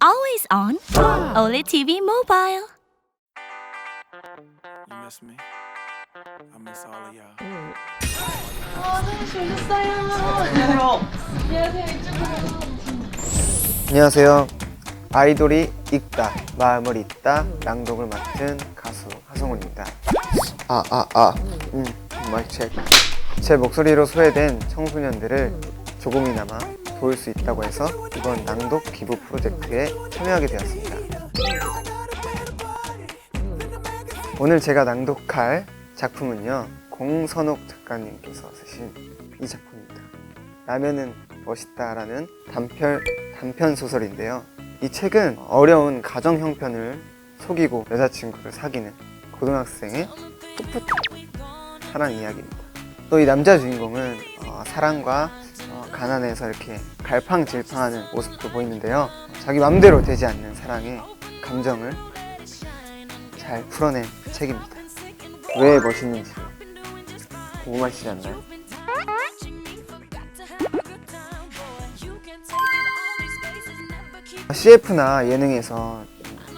Always on. Only TV Mobile. You miss me? I miss all of y'all. 안녕하세요. 아이돌이 읽다, 마음을 읽다, 낭독을 맡은 가수 하성훈입니다. 아, 아, 아. 음, 마이크 체크. 제 목소리로 소외된 청소년들을 조금이나마 도울 수 있다고 해서 이번 낭독 기부 프로젝트에 참여하게 되었습니다. 오늘 제가 낭독할 작품은요, 공선옥 작가님께서 쓰신 이 작품입니다. 라면은 멋있다라는 단편, 단편 소설인데요. 이 책은 어려운 가정 형편을 속이고 여자친구를 사귀는 고등학생의 풋풋한 사랑 이야기입니다. 또 이 남자 주인공은 어, 사랑과 어, 가난에서 이렇게 갈팡질팡하는 모습도 보이는데요. 자기 맘대로 되지 않는 사랑의 감정을 잘 풀어낸 책입니다. 왜 멋있는지 궁금하시지 않나요? CF나 예능에서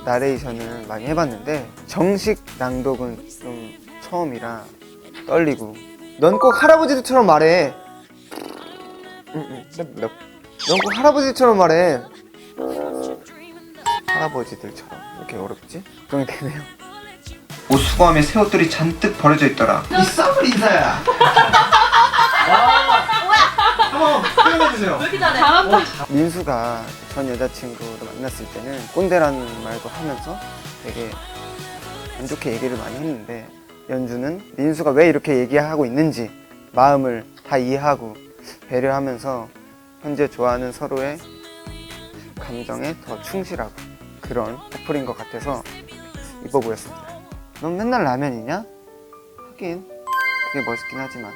나레이션을 많이 해봤는데 정식 낭독은 좀 처음이라 떨리고 넌 꼭 할아버지들처럼 말해. 넌 꼭 할아버지처럼 말해. 할아버지들처럼. 이렇게 어렵지? 걱정이 되네요. 옷 수거함에 새 옷들이 잔뜩 버려져 있더라. 이 썩을 인사야. 한번 표현해주세요. 민수가 전 여자친구를 만났을 때는 꼰대라는 말도 하면서 되게 안 좋게 얘기를 많이 했는데 연주는 민수가 왜 이렇게 얘기하고 있는지 마음을 다 이해하고 배려하면서 현재 좋아하는 서로의 감정에 더 충실하고 그런 커플인 것 같아서 이뻐 보였습니다. 넌 맨날 라면이냐? 하긴 그게 멋있긴 하지만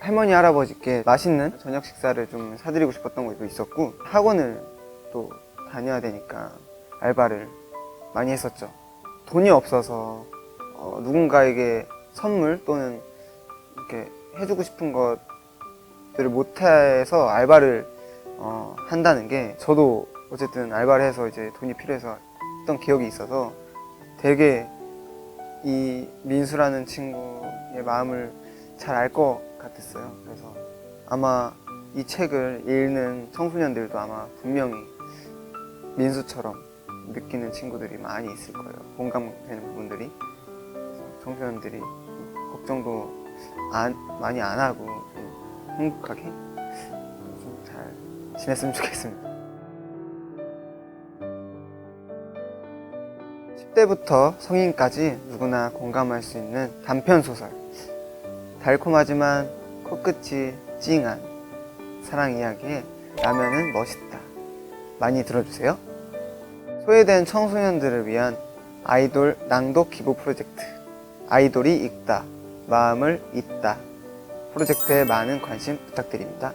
할머니 할아버지께 맛있는 저녁 식사를 좀 사드리고 싶었던 것도 있었고 학원을 또 다녀야 되니까 알바를 많이 했었죠. 돈이 없어서 어, 누군가에게 선물 또는 이렇게 해주고 싶은 것들을 못해서 알바를 어, 한다는 게 저도 어쨌든 알바를 해서 이제 돈이 필요해서 했던 기억이 있어서 되게 이 민수라는 친구의 마음을 잘 알 것 같았어요. 그래서 아마 이 책을 읽는 청소년들도 아마 분명히 민수처럼 느끼는 친구들이 많이 있을 거예요. 공감되는 부분들이. 청소년들이 걱정도 안, 많이 안 하고 좀 행복하게 좀 잘 지냈으면 좋겠습니다. 10대부터 성인까지 누구나 공감할 수 있는 단편 소설. 달콤하지만 코끝이 찡한 사랑 이야기에 라면은 멋있다. 많이 들어주세요. 소외된 청소년들을 위한 아이돌 낭독 기부 프로젝트. 아이돌이 읽다. 마음을 잇다. 프로젝트에 많은 관심 부탁드립니다.